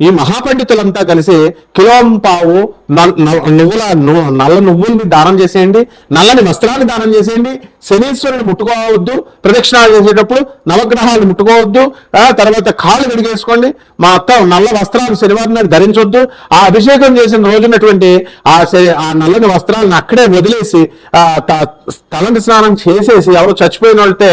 ఈ మహాపండితులంతా కలిసి కిలోం పావు నల్- నల్- నువ్వుల ను- నల్ల నువ్వుల్ని దానం చేసేయండి నల్లని వస్త్రాన్ని దానం చేసేయండి శనీశ్వరుని ముట్టుకోవద్దు ప్రదక్షిణాలు చేసేటప్పుడు నవగ్రహాలు ముట్టుకోవద్దు ఆ తర్వాత కాళ్ళు విడిగేసుకోండి మా అత్త నల్ల వస్త్రాలు శనివారం నాడు ధరించొద్దు ఆ అభిషేకం చేసిన రోజునటువంటి ఆ శ- ఆ నల్లని వస్త్రాలను అక్కడే వదిలేసి ఆ తలంటి స్నానం చేసేసి ఎవరు చచ్చిపోయిన వాళ్ళతే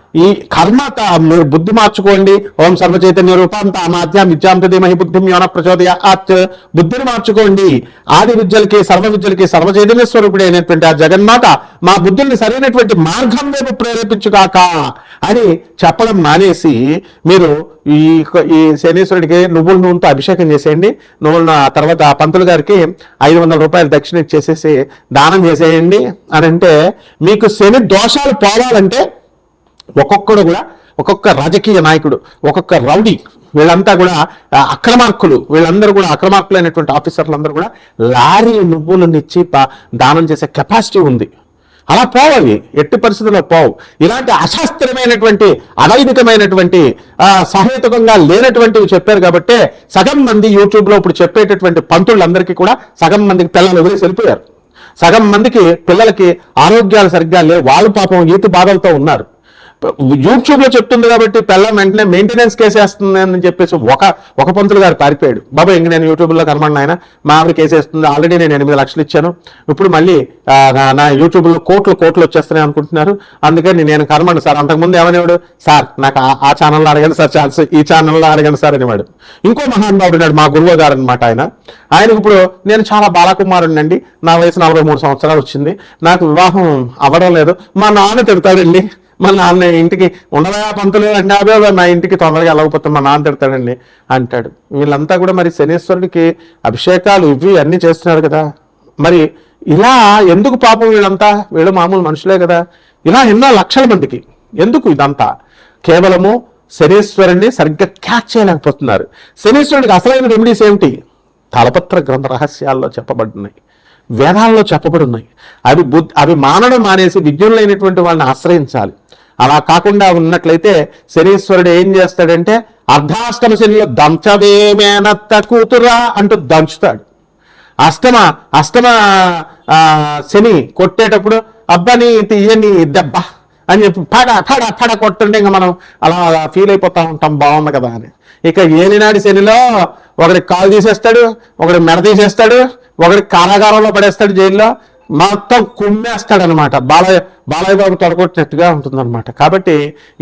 ఈ కర్మత మీరు బుద్ధి మార్చుకోండి. ఓం సర్వ చైతన్య రూపం తామాద్యం విద్యాం తదేమహి బుద్ధిం యోన ప్రచోదయ ఆత్ బుద్ధిని మార్చుకోండి. ఆది విద్యలకి సర్వ విద్యలకి సర్వ చైతన్య స్వరూపుడు అయినటువంటి ఆ జగన్మాత మా బుద్ధుల్ని సరైనటువంటి మార్గం వైపు ప్రేరేపించుగాక అని చెప్పడం మానేసి మీరు ఈ ఈ శనీశ్వరుడికి నువ్వుల నూనెతో అభిషేకం చేసేయండి. నువ్వుల తర్వాత పంతులు గారికి ఐదు వందల రూపాయలు దక్షిణ ఇచ్చేసేసి దానం చేసేయండి. అని అంటే మీకు శని దోషాలు పోవాలంటే ఒక్కొక్కడు కూడా ఒక్కొక్క రాజకీయ నాయకుడు ఒక్కొక్క రౌడీ వీళ్ళంతా కూడా అక్రమార్కులు వీళ్ళందరూ కూడా అక్రమార్కులైనటువంటి ఆఫీసర్లు అందరూ కూడా లారీ నువ్వులను ఇచ్చి దానం చేసే కెపాసిటీ ఉంది. అలా పోవాలి ఎట్టి పరిస్థితుల్లో పోవు. ఇలాంటి అశాస్త్రమైనటువంటి అనైతికమైనటువంటి సహేతుకంగా లేనటువంటివి చెప్పారు కాబట్టి సగం మంది యూట్యూబ్లో ఇప్పుడు చెప్పేటటువంటి పంతులందరికీ కూడా సగం మందికి పిల్లలు వదిలేసి వెళ్ళిపోయారు. సగం మందికి పిల్లలకి ఆరోగ్యాలు సరిగ్గా లేవు. వాళ్ళు పాపం ఈతి బాధలతో ఉన్నారు. యూట్యూబ్లో చెప్తుంది కాబట్టి పెళ్ళం వెంటనే మెయింటెనెన్స్ కేసేస్తుంది అని చెప్పేసి ఒక ఒక పంతులు గారు పారిపోయాడు. బాబా ఇంక నేను యూట్యూబ్లో కనబడిన ఆయన మా ఆవిడ కేసేస్తుంది. ఆల్రెడీ నేను ఎనిమిది లక్షలు ఇచ్చాను. ఇప్పుడు మళ్ళీ నా- యూట్యూబ్లో కోట్లు కోట్లు వచ్చేస్తున్నాయి అనుకుంటున్నారు. అందుకని నేను కనబడి సార్ అంతకుముందు ఏమనేవాడు? సార్ నాకు ఆ- ఛానల్లో అడగండి సార్ ఛాన్స్ ఈ ఛానల్లో అడగండి సార్ అనేవాడు. ఇంకో మహానుభావుడు ఉన్నాడు మా గురువు గారు అనమాట ఆయన. ఆయనకు ఇప్పుడు నేను చాలా బాలకుమారుడిని అండి నా వయసు నలభై మూడు సంవత్సరాలు వచ్చింది. నాకు వివాహం అవ్వడం లేదు. మా నాన్న తిడతాడండి. మా నాన్న ఇంటికి ఉండవా పంతులు అంటే అదే నా ఇంటికి తొందరగా వెళ్ళకపోతే మా నాన్న తిడతాడండి అంటాడు. వీళ్ళంతా కూడా మరి శనీశ్వరుడికి అభిషేకాలు ఇవి అన్నీ చేస్తున్నారు కదా. మరి ఇలా ఎందుకు పాపం వీళ్ళంతా? వీళ్ళు మామూలు మనుషులే కదా. ఇలా ఎన్నో లక్షల మందికి ఎందుకు ఇదంతా? కేవలము శనీశ్వరుణ్ణి సరిగ్గా క్యాచ్ చేయలేకపోతున్నారు. శనీశ్వరుడికి అసలైన రెమెడీస్ ఏమిటి? తలపత్ర గ్రంథ రహస్యాల్లో చెప్పబడున్నాయి. వేదాల్లో చెప్పబడి ఉన్నాయి అవి బుద్ధి అవి మానడం మానేసి విజ్ఞులైనటువంటి వాళ్ళని ఆశ్రయించాలి. అలా కాకుండా ఉన్నట్లయితే శనీశ్వరుడు ఏం చేస్తాడంటే అర్ధాష్టమ శనిలో దంచవేమేనత్త కూతురా అంటూ దంచుతాడు. అష్టమ అష్టమ ఆ, శని కొట్టేటప్పుడు అబ్బని తీయని దెబ్బ అని చెప్పి పడ పడ పడ కొట్టుంటే ఇంకా మనం అలా ఫీల్ అయిపోతా ఉంటాం బాగుంది కదా అని. ఇక ఏలినాడు శనిలో ఒకడికి కాలు తీసేస్తాడు ఒకడికి మెడ తీసేస్తాడు ఒకడికి కారాగారంలో పడేస్తాడు జైల్లో మొత్తం కుమ్మేస్తాడనమాట. బాలయ్య బాలయ్య బాబు తొడగొట్టినట్టుగా ఉంటుందన్నమాట. కాబట్టి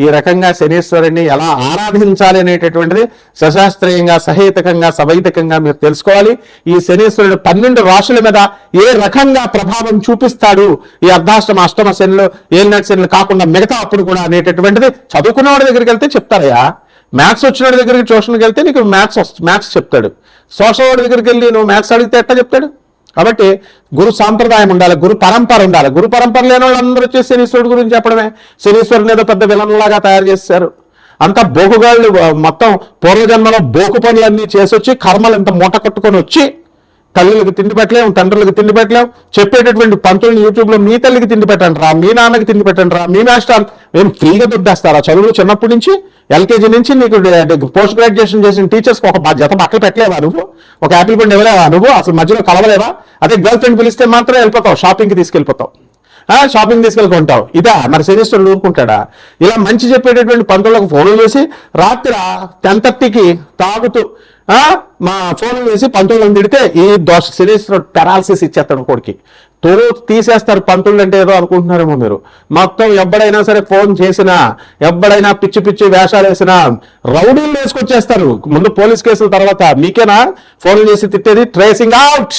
ఈ రకంగా శనీశ్వరుని ఎలా ఆరాధించాలి అనేటటువంటిది సశాస్త్రీయంగా సహేతకంగా సవైతికంగా మీరు తెలుసుకోవాలి. ఈ శనీశ్వరుడు పన్నెండు రాశుల మీద ఏ రకంగా ప్రభావం చూపిస్తాడు? ఈ అర్ధాష్టమ అష్టమ శనులు ఏలినాటి శనులు కాకుండా మిగతా అప్పుడు కూడా అనేటటువంటిది చదువుకున్నవాడి దగ్గరికి వెళ్తే చెప్తారయ్యా. మ్యాథ్స్ వచ్చిన వాడి దగ్గరికి ట్యూషన్కి వెళ్తే నీకు మ్యాథ్స్ మ్యాథ్స్ చెప్తాడు. సోషల్ వాడి దగ్గరికి వెళ్ళి నువ్వు మ్యాథ్స్ అడిగితే ఎట్లా చెప్తాడు? కాబట్టి గురు సాంప్రదాయం ఉండాలి గురు పరంపర ఉండాలి. గురు పరంపర లేని వాళ్ళందరూ వచ్చి శనీశ్వరుడు గురించి చెప్పడమే. శనీశ్వరుని ఏదో పెద్ద విలన్లాగా తయారు చేశారు. అంతా బోకుగాళ్ళు మొత్తం పూర్వజన్మలో బోకు పనులన్నీ చేసి వచ్చి కర్మలు ఇంత మూట కట్టుకొని వచ్చి తల్లులకు తిండి పెట్టలేము తండ్రులకు తిండి పెట్టలేము చెప్పేటటువంటి పంతులను యూట్యూబ్లో మీ తల్లికి తిండి పెట్టండి రా మీ నాన్నకి తిండి పెట్టండి రా మీ మాస్టర్ మేము ఫ్రీగా దుద్దేస్తారా చదువులు చిన్నప్పటి నుంచి ఎల్కేజీ నుంచి నీకు పోస్ట్ గ్రాడ్యుయేషన్ చేసిన టీచర్స్కి ఒక జత బట్టలు పెట్టలేవా నువ్వు? ఒక యాపిల్ పండు ఇవ్వలేవా నువ్వు? అసలు మధ్యలో కలవలేవా? అదే గర్ల్ ఫ్రెండ్ పిలిస్తే మాత్రం వెళ్ళిపోతావు షాపింగ్కి తీసుకెళ్ళిపోతావు. ఆ, షాపింగ్ తీసుకెళ్ళుకుంటావు ఇదా మరి శనీశ్వరుడు ఊరుకుంటాడా? ఇలా మంచి చెప్పేటటువంటి పంతులకు ఫోన్లు చేసి రాత్రి టెన్ థర్టీకి తాగుతూ మా ఫోన్లు వేసి పంతులను తిడితే ఈ దోష శనీశ్వరుడు పెరాలసిస్ ఇచ్చేస్తాడు కొడుకి తొలు తీసేస్తారు పంతులు అంటే ఏదో అనుకుంటున్నారేమో మీరు. మొత్తం ఎప్పుడైనా సరే ఫోన్ చేసినా ఎప్పుడైనా పిచ్చి పిచ్చి వేషాలు వేసినా రౌడీలు వేసుకొచ్చేస్తారు. ముందు పోలీస్ కేసుల తర్వాత మీకేనా? ఫోన్లు చేసి తిట్టేది ట్రేసింగ్ అవుట్.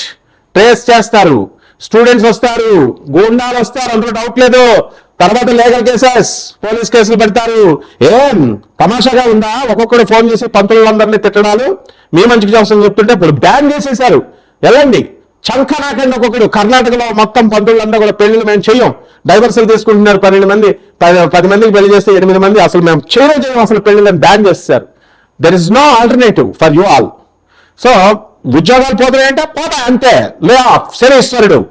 ట్రేస్ చేస్తారు. స్టూడెంట్స్ వస్తారు. గూండాలు వస్తారు. అందులో డౌట్ లేదు. తర్వాత లీగల్ కేసెస్ పోలీస్ కేసులు పెడతారు. ఏం? తమాషాగా ఉందా? ఒక్కొక్కడు ఫోన్ చేసి పంతులందరినీ తిట్టడాలు. మీ మంచికి చేస్తామని చెప్తుంటే ఇప్పుడు బ్యాన్ చేసేసారు వెళ్ళండి. చంకనాకండి ఒక్కొక్కడు కర్ణాటకలో మొత్తం పంతులందరూ కూడా పెళ్ళిలు మేము చేయం డైవర్సల్ తీసుకుంటున్నారు పన్నెండు మంది. పది పది మందికి పెళ్ళి చేస్తే ఎనిమిది మంది. అసలు మేము చేయడం చేయం అసలు పెళ్ళిళ్ళని బ్యాన్ చేస్తారు. There is no alternative for you all so ఉద్యోగాలు పోతున్నాయంటే పోతాయి అంతే. లే ఆఫ్ శనీశ్వరుడు.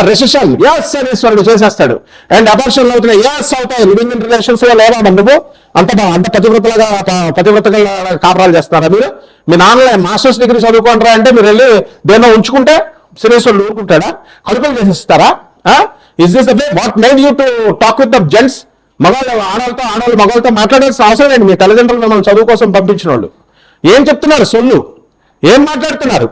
రెసిషన్ ఎస్ శనీశ్వరుడు చేసేస్తాడు. అండ్ అపర్షన్లు అవుతున్నాయి. ఎస్ అవుతాయి. లివింగ్ ఇన్ రిలేషన్స్లో లేదా నువ్వు? అంత అంత పతివ్రతలుగా ప- పతివ్రతగా కాపురాలు చేస్తారా మీరు? మీ నాన్న మాస్టర్స్ డిగ్రీ చదువుకుంటారా అంటే మీరు వెళ్ళి దేన్నో ఉంచుకుంటే శనీశ్వరుడు ఊరుకుంటాడా? కడుపులు చేసిస్తారా is this the what made you to talk with the gents మగవాళ్ళు ఆడవాళ్ళతో ఆడవాళ్ళు మగవాళ్ళతో మాట్లాడాల్సిన అవసరం లేదు మీ తల్లిదండ్రులు మిమ్మల్ని చదువు కోసం పంపించిన వాళ్ళు. ఏం చెప్తున్నారు? సొల్లు. ఏం మాట్లాడుతున్నారు?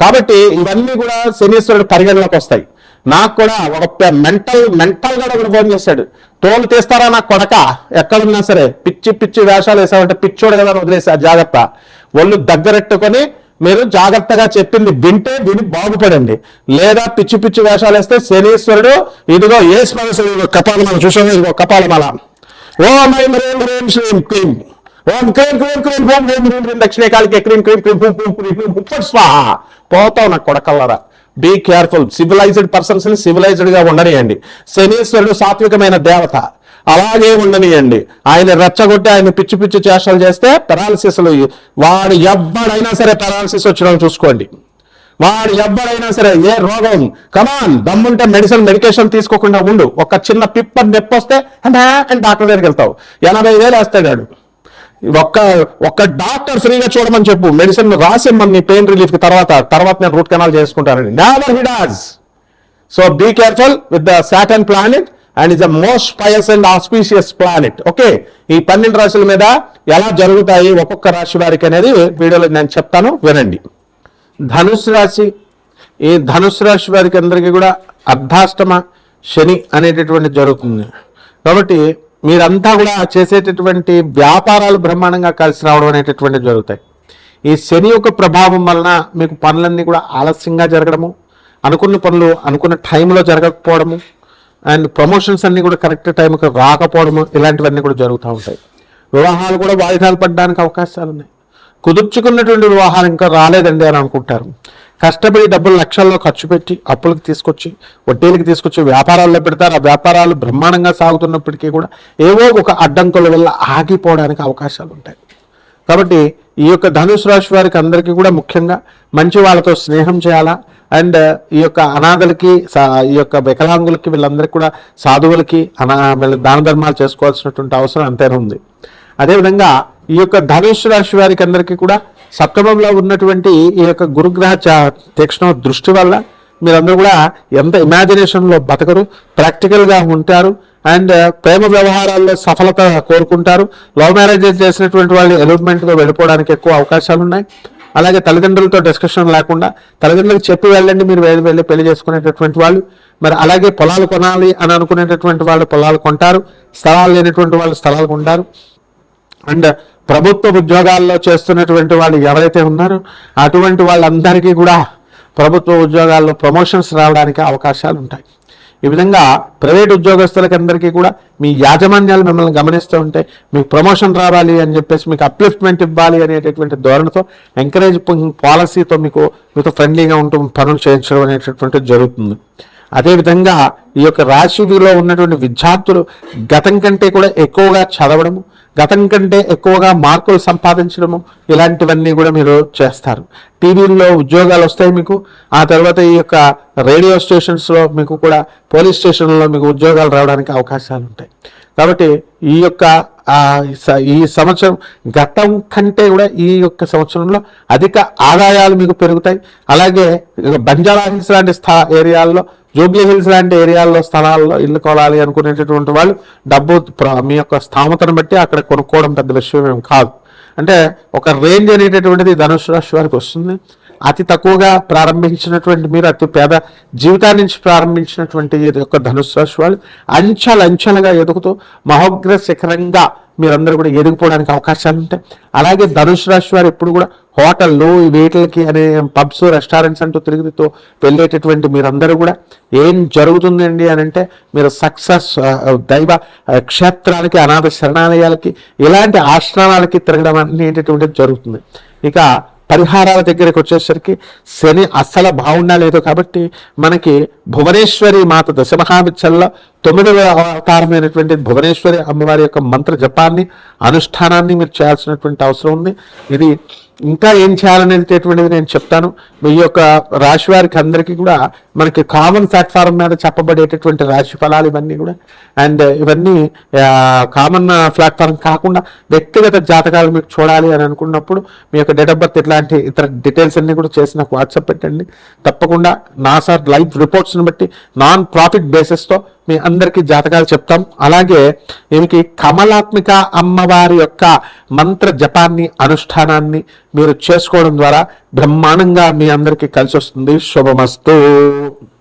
కాబట్టి ఇవన్నీ కూడా శనీశ్వరుడు పరిగణలోకి వస్తాయి. నాకు కూడా ఒక మెంటల్ మెంటల్గా ఒకడు ఫోన్ చేశాడు. తోలు తీస్తారా నాకు కొడక? ఎక్కడున్నా సరే. పిచ్చి పిచ్చి వేషాలు వేసామంటే పిచ్చోడు కదా వదిలేసా. జాగ్రత్త. ఒళ్ళు దగ్గరెట్టుకొని మీరు జాగ్రత్తగా చెప్పింది వింటే విని బాగుపడండి. లేదా పిచ్చి పిచ్చి వేషాలు వేస్తే శనీశ్వరుడు ఇదిగో ఏ స్మరణ కపాలమాల చూసాము ఇదిగో కపాలమాల. ఓం ఐం రేం రేం శ్రీం క్లీం. ఓం క్రీం క్రీం క్రీం ఓం హ్రీం హ్రీం హ్రీం దక్షిణకాలికి క్రీం క్రీం క్రీం హూం హూం క్రీం క్రీం హుప్పట్ స్వాహ. పోతావు నాకు కొడకల్లరా. బీ కేర్ఫుల్ సివిలైజ్డ్ పర్సన్స్ని సివిలైజ్డ్గా ఉండనియండి. శనీశ్వరుడు సాత్వికమైన దేవత. అలాగే ఉండనియండి. ఆయన రెచ్చగొట్టి ఆయన పిచ్చి పిచ్చి చేష్టలు చేస్తే పెరాలసిస్లు వాడు ఎవ్వడైనా సరే పెరాలసిస్ వచ్చిన చూసుకోండి. వాడు ఎవ్వడైనా సరే ఏ రోగం కమాన్ దమ్ముంటే మెడిసిన్ మెడికేషన్ తీసుకోకుండా ఉండు. ఒక చిన్న పిప్పర్ నొప్పి వస్తే అంటే అని డాక్టర్ దగ్గరికి వెళ్తావు. ఎనభై వేలు వేస్తాడు ఒక్క ఒక్క డాక్టర్ ఫ్రీగా చూడమని చెప్పు. మెడిసిన్ రాసి మన పెయిన్ రిలీఫ్కి తర్వాత తర్వాత నేను రూట్ కెనాల్ చేసుకుంటానని. Never he so be careful with the Saturn planet and is the most pious and auspicious planet okay ఈ పన్నెండు రాశుల మీద ఎలా జరుగుతాయి ఒక్కొక్క రాశి వారికి అనేది వీడియోలో నేను చెప్తాను వినండి. ధనుసు రాశి ఈ ధనుసు రాశి వారికి అందరికీ కూడా అర్ధాష్టమ శని అనేటటువంటి జరుగుతుంది. కాబట్టి మీరంతా కూడా చేసేటటువంటి వ్యాపారాలు బ్రహ్మాండంగా కలిసి రావడం అనేటటువంటి జరుగుతాయి. ఈ శని యొక్క ప్రభావం వలన మీకు పనులన్నీ కూడా ఆలస్యంగా జరగడము అనుకున్న పనులు అనుకున్న టైంలో జరగకపోవడము అండ్ ప్రమోషన్స్ అన్నీ కూడా కరెక్ట్ టైంకి రాకపోవడము ఇలాంటివన్నీ కూడా జరుగుతూ ఉంటాయి. వివాహాలు కూడా వాయిదాలు పడడానికి అవకాశాలు ఉన్నాయి. కుదుర్చుకున్నటువంటి వివాహాలు ఇంకా రాలేదండి అని అనుకుంటారు. కష్టపడి డబ్బులు లక్షల్లో ఖర్చు పెట్టి అప్పులకు తీసుకొచ్చి వడ్డీలకు తీసుకొచ్చి వ్యాపారాల్లో పెడతారు. ఆ వ్యాపారాలు బ్రహ్మాండంగా సాగుతున్నప్పటికీ కూడా ఏవో ఒక అడ్డంకుల వల్ల ఆగిపోవడానికి అవకాశాలు ఉంటాయి. కాబట్టి ఈ యొక్క ధనుసు రాశి వారికి అందరికీ కూడా ముఖ్యంగా మంచి వాళ్ళతో స్నేహం చేయాలా? అండ్ ఈ యొక్క అనాథలకి సా- ఈ యొక్క వికలాంగులకి వీళ్ళందరికీ కూడా సాధువులకి అనా వీళ్ళ దాన ధర్మాలు చేసుకోవాల్సినటువంటి అవసరం అంతేనా ఉంది. అదేవిధంగా ఈ యొక్క ధనుష్ రాశి వారికి అందరికీ కూడా సప్తమంలో ఉన్నటువంటి ఈ యొక్క గురుగ్రహ తీక్షణ దృష్టి వల్ల మీరందరూ కూడా ఎంత ఇమాజినేషన్లో బతకరు ప్రాక్టికల్గా ఉంటారు అండ్ ప్రేమ వ్యవహారాల్లో సఫలత కోరుకుంటారు. లవ్ మ్యారేజెస్ చేసినటువంటి వాళ్ళు ఎలిమెంట్గా వెళ్ళిపోవడానికి ఎక్కువ అవకాశాలు ఉన్నాయి అలాగే తల్లిదండ్రులతో డిస్కషన్ లేకుండా తల్లిదండ్రులకు చెప్పి వెళ్ళండి మీరు వెళ్ళి వెళ్ళి పెళ్ళి చేసుకునేటటువంటి వాళ్ళు. మరి అలాగే పొలాలు కొనాలి అని అనుకునేటటువంటి వాళ్ళు పొలాలు కొంటారు. స్థలాలు లేనటువంటి వాళ్ళు స్థలాలు కొంటారు. అండ్ ప్రభుత్వ ఉద్యోగాల్లో చేస్తున్నటువంటి వాళ్ళు ఎవరైతే ఉన్నారో అటువంటి వాళ్ళందరికీ కూడా ప్రభుత్వ ఉద్యోగాల్లో ప్రమోషన్స్ రావడానికి అవకాశాలు ఉంటాయి ఈ విధంగా ప్రైవేట్ ఉద్యోగస్తులకందరికీ కూడా మీ యాజమాన్యాలు మిమ్మల్ని గమనిస్తూ ఉంటే మీకు ప్రమోషన్ రావాలి అని చెప్పేసి మీకు అప్లిఫ్ట్మెంట్ ఇవ్వాలి అనేటటువంటి ధోరణితో ఎంకరేజ్ పాలసీతో మీకు మీతో ఫ్రెండ్లీగా ఉంటూ పనులు చేయించడం అనేటటువంటిది జరుగుతుంది. అదేవిధంగా ఈ యొక్క రాశిలో ఉన్నటువంటి విద్యార్థులు గతం కంటే కూడా ఎక్కువగా చదవడము గతం కంటే ఎక్కువగా మార్కులు సంపాదించడము ఇలాంటివన్నీ కూడా మీరు చేస్తారు. టీవీల్లో ఉద్యోగాలు వస్తాయి మీకు ఆ తర్వాత ఈ యొక్క రేడియో స్టేషన్స్లో మీకు కూడా పోలీస్ స్టేషన్లో మీకు ఉద్యోగాలు రావడానికి అవకాశాలు ఉంటాయి. కాబట్టి ఈ యొక్క ఈ సంవత్సరం గతం కంటే కూడా ఈ యొక్క సంవత్సరంలో అధిక ఆదాయాలు మీకు పెరుగుతాయి. అలాగే బంజారా హిల్స్ లాంటి స్థా ఏరియాల్లో జూబ్లీ హిల్స్ లాంటి ఏరియాల్లో స్థలాల్లో ఇల్లు కొనాలి అనుకునేటటువంటి వాళ్ళు డబ్బు మీ యొక్క స్థామతను బట్టి అక్కడ కొనుక్కోవడం పెద్ద విషయం ఏం కాదు. అంటే ఒక రేంజ్ అనేటటువంటిది ధనుసు రాశి వారికి వస్తుంది. అతి తక్కువగా ప్రారంభించినటువంటి మీరు అతి పేద జీవితాన్ని నుంచి ప్రారంభించినటువంటి యొక్క ధనుసు రాశి వాళ్ళు అంచెలు అంచెలుగా ఎదుగుతూ మహోగ్ర శిఖరంగా మీరందరూ కూడా ఎదిగిపోవడానికి అవకాశాలు ఉంటాయి అలాగే ధనుసు రాశి వారు ఎప్పుడు కూడా హోటళ్ళు వీటికి అనే పబ్స్ రెస్టారెంట్స్ అంటూ తిరుగుతూ వెళ్ళేటటువంటి మీరందరూ కూడా ఏం జరుగుతుందండి అని అంటే మీరు సక్సెస్ దైవ క్షేత్రాలకి అనాథ శరణాలయాలకి ఇలాంటి ఆశ్రమాలకి తిరగడం అనేటటువంటిది జరుగుతుంది. ఇక పరిహారాల దగ్గరికి వచ్చేసరికి శని అస్సలు బాగుండా లేదు కాబట్టి మనకి భువనేశ్వరి మాత దశమహావిచ్చల్లో తొమ్మిదవ అవతారమైనటువంటి భువనేశ్వరి అమ్మవారి యొక్క మంత్ర జపాన్ని అనుష్ఠానాన్ని మీరు చేయాల్సినటువంటి అవసరం ఉంది. ఇది ఇంకా ఏం చేయాలనేటటువంటిది నేను చెప్తాను. మీ యొక్క రాశి వారికి అందరికీ కూడా మనకి కామన్ ప్లాట్ఫారం మీద చెప్పబడేటటువంటి రాశి ఫలాలు ఇవన్నీ కూడా. అండ్ ఇవన్నీ కామన్ ప్లాట్ఫారం కాకుండా వ్యక్తిగత జాతకాలు మీకు చూడాలి అని అనుకున్నప్పుడు మీ యొక్క డేట్ ఆఫ్ బర్త్ ఇట్లాంటి ఇతర డీటెయిల్స్ అన్ని కూడా చేసి నాకు వాట్సాప్ పెట్టండి. తప్పకుండా నా సార్ లైవ్ రిపోర్ట్స్ని బట్టి నాన్ ప్రాఫిట్ బేసిస్తో మీ అందరికీ జాతకాలు చెప్తాం. అలాగే ఈమెకి కమలాత్మిక అమ్మవారి యొక్క మంత్ర జపాన్ని అనుష్ఠానాన్ని మీరు చేసుకోవడం ద్వారా బ్రహ్మాండంగా మీ అందరికీ కలిసి వస్తుంది శుభమస్తు.